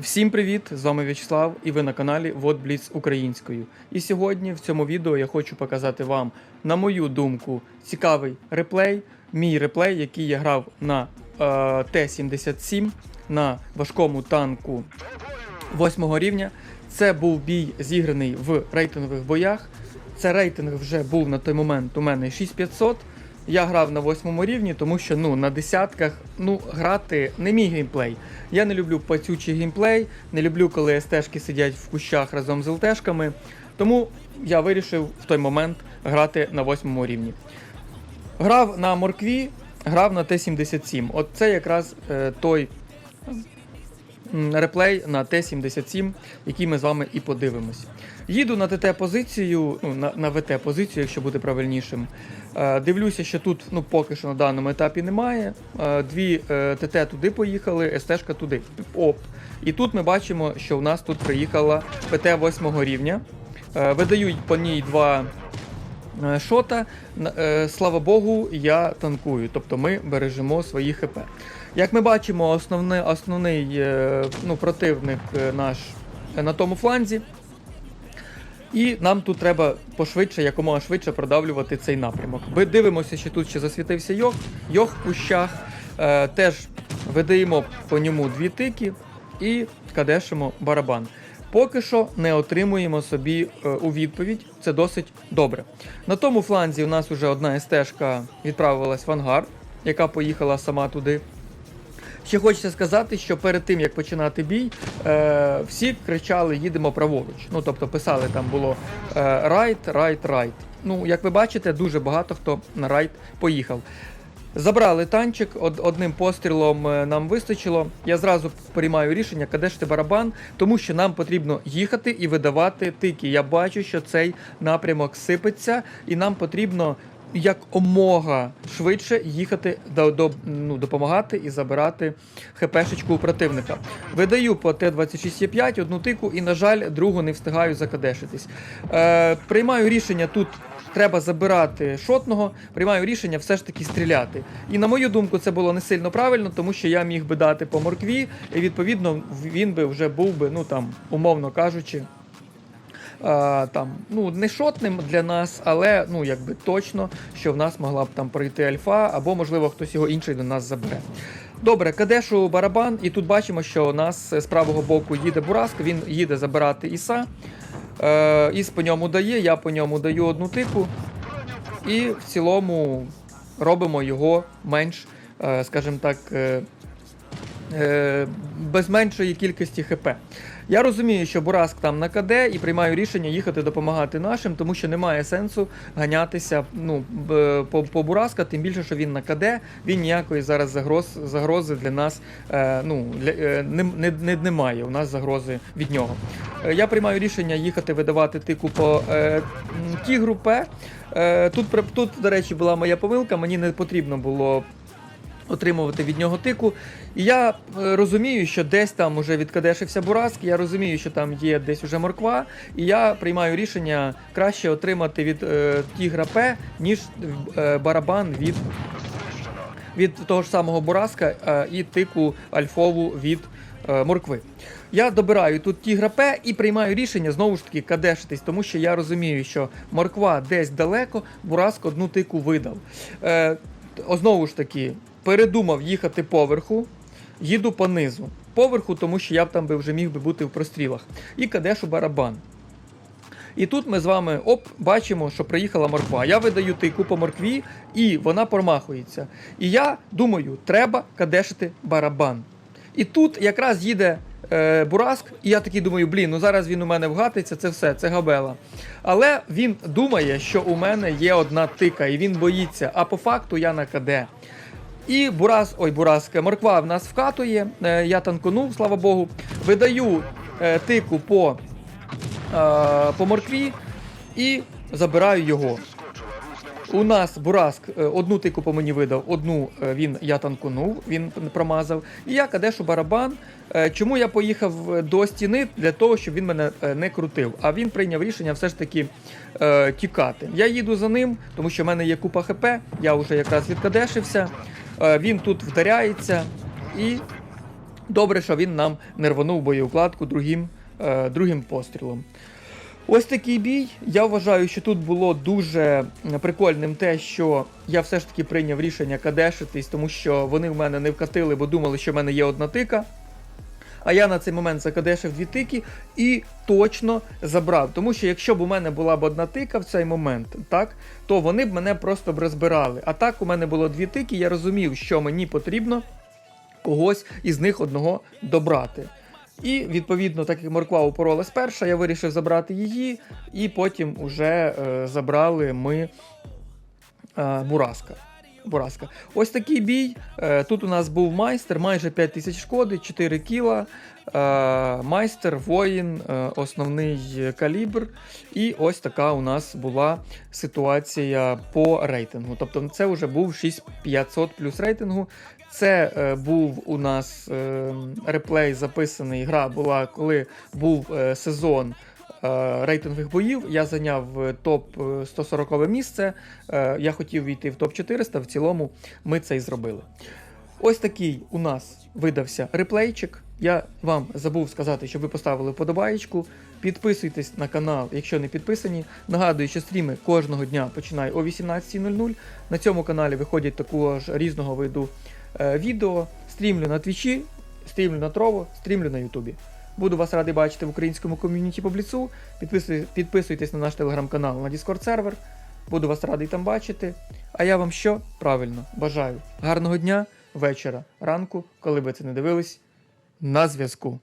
Всім привіт! З вами В'ячеслав і ви на каналі Вот Бліц українською. І сьогодні в цьому відео я хочу показати вам, на мою думку, цікавий реплей. Мій реплей, який я грав на е, Т-77 на важкому танку 8 рівня. Це був бій зіграний в рейтингових боях. Це рейтинг вже був на той момент у мене 6500. Я грав на восьмому рівні, тому що ну на десятках ну грати не мій геймплей. Я не люблю пацючий геймплей, не люблю, коли СТшки сидять в кущах разом з ЛТшками. Тому я вирішив в той момент грати на восьмому рівні. Грав на моркві, грав на Т-77. От це якраз е, той реплей на Т-77, який ми з вами і подивимось. Їду на ТТ-позицію, ну, на, на ВТ-позицію, якщо бути правильнішим. Е, дивлюся, що тут ну, поки що на даному етапі немає. Е, дві е, ТТ туди поїхали, СТшка туди. Оп. І тут ми бачимо, що в нас тут приїхала ПТ 8 рівня. Е, видають по ній два е, шота. Е, Слава Богу, я танкую, тобто ми бережемо свої ХП. Як ми бачимо, основне, основний е, ну, противник е, наш е, на тому фланзі. І нам тут треба пошвидше, якомога швидше продавлювати цей напрямок. Ми дивимося, що тут ще засвітився йох. Йох в кущах. Е, теж видаємо по ньому дві тики і кадешимо барабан. Поки що не отримуємо собі е, у відповідь. Це досить добре. На тому фланзі у нас вже одна СТшка відправилась в ангар, яка поїхала сама туди. Ще хочеться сказати, що перед тим як починати бій, е, всі кричали їдемо праворуч. Ну тобто писали там було е, райт, райт, райт. Ну, як ви бачите, дуже багато хто на райт поїхав. Забрали танчик, од- одним пострілом е, нам вистачило. Я зразу приймаю рішення, кадешти барабан, тому що нам потрібно їхати і видавати тики. Я бачу, що цей напрямок сипеться, і нам потрібно як омога швидше їхати до, до ну, допомагати і забирати хпшечку у противника. Видаю по Т-26Е5 одну тику і, на жаль, другу не встигаю закадешитись. Е, приймаю рішення тут. Треба забирати шотного, приймаю рішення все ж таки стріляти. І на мою думку, це було не сильно правильно, тому що я міг би дати по моркві, і відповідно він би вже був би, ну там, умовно кажучи, а, там, ну, не шотним для нас, але ну, якби точно, що в нас могла б там пройти альфа, або, можливо, хтось його інший до нас забере. Добре, кадешу барабан, і тут бачимо, що у нас з правого боку їде Бураск, він їде забирати Іса. Е, Іс по ньому дає, я по ньому даю одну тику. І в цілому робимо його менш, е, скажімо так, е, без меншої кількості ХП. Я розумію, що Бураск там на КД і приймаю рішення їхати допомагати нашим, тому що немає сенсу ганятися ну, по, по Бураска, тим більше, що він на КД, він ніякої зараз загроз, загрози для нас е, ну, для, е, не, не, не, немає. У нас загрози від нього. Е, я приймаю рішення їхати видавати тику по е, м, Тігру Е, тут, тут, до речі, була моя помилка, мені не потрібно було отримувати від нього тику. І я е, розумію, що десь там уже відкадешився Бураск, я розумію, що там є десь уже морква, і я приймаю рішення краще отримати від е, Тігра П, ніж е, барабан від, від того ж самого Бураска е, і тику альфову від е, моркви. Я добираю тут Тігра П і приймаю рішення знову ж таки кадешитись, тому що я розумію, що морква десь далеко, Бураск одну тику видав. Е, знову ж таки, передумав їхати поверху, їду по низу. Поверху, тому що я там би вже міг би бути в прострілах. І кадешу барабан. І тут ми з вами оп, бачимо, що приїхала морква. Я видаю тику по моркві, і вона промахується. І я думаю, треба кадешити барабан. І тут якраз їде е, Бураск, і я такий думаю, блін, ну зараз він у мене вгатиться, це все, це габела. Але він думає, що у мене є одна тика, і він боїться. А по факту я на КД. І Бурас, ой, Бураска, морква в нас вкатує. Е, я танконув, слава Богу. Видаю е, тику по, е, по моркві і забираю його. У нас Бураск е, одну тику по мені видав, одну е, він я танкунув, він промазав. І я кадешу барабан. Е, Чому я поїхав до стіни? Для того, щоб він мене не крутив. А він прийняв рішення все ж таки е, тікати. Я їду за ним, тому що в мене є купа ХП, я вже якраз відкадешився. Е, Він тут вдаряється і Добре, що він нам не рванув боєукладку другим, е, другим пострілом. Ось такий бій. Я вважаю, що тут було дуже прикольним те, що я все ж таки прийняв рішення кадешитись, тому що вони в мене не вкатили, бо думали, що в мене є одна тика. А я на цей момент закадешив дві тики і точно забрав. Тому що якщо б у мене була б одна тика в цей момент, так, то вони б мене просто б розбирали. А так у мене було дві тики, я розумів, що мені потрібно когось із них одного добрати. І відповідно, так як морква упоролась перша, я вирішив забрати її, і потім уже е, забрали ми е, Бураска. Бураска. Ось такий бій. Е, тут у нас був майстер, майже 5 тисяч шкоди, 4 кіла. Е, майстер, воїн, е, основний калібр. І ось така у нас була ситуація по рейтингу. Тобто це вже був 6500 плюс рейтингу. Це е, був у нас е, реплей записаний. Гра була, коли був е, сезон рейтингових боїв. Я зайняв е, топ е, 140 місце. Е, я хотів війти в топ 400. В цілому ми це і зробили. Ось такий у нас видався реплейчик. Я вам забув сказати, щоб ви поставили вподобаєчку. Підписуйтесь на канал, якщо не підписані. Нагадую, що стріми кожного дня починаю о 18.00. На цьому каналі виходять також різного виду е, відео. Стрімлю на твічі, стрімлю на Трово, стрімлю на Ютубі. Буду вас радий бачити в українському ком'юніті по бліцу. Підписуй- Підписуйтесь на наш телеграм-канал на Discord сервер. Буду вас радий там бачити. А я вам що? Правильно, бажаю гарного дня, вечора, ранку, коли ви це не дивились. На зв'язку.